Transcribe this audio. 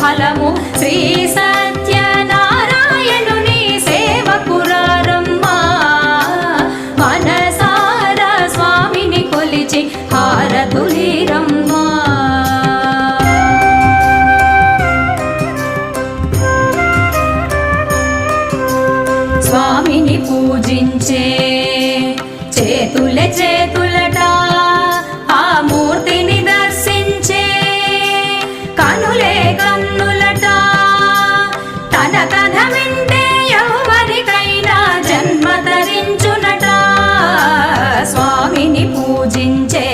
ఫలము. శ్రీ సత్యనారాయణుని సేవకురారమ్మ మనసార స్వామిని కొలిచి హారతులీరమ్మ. స్వామిని పూజించే చేతుల చేతులట ఆ మూర్తిని దర్శించే కనులే కన్నులట. తన తన వింటే ఎవరికైనా జన్మ ధరించునట స్వామిని పూజించే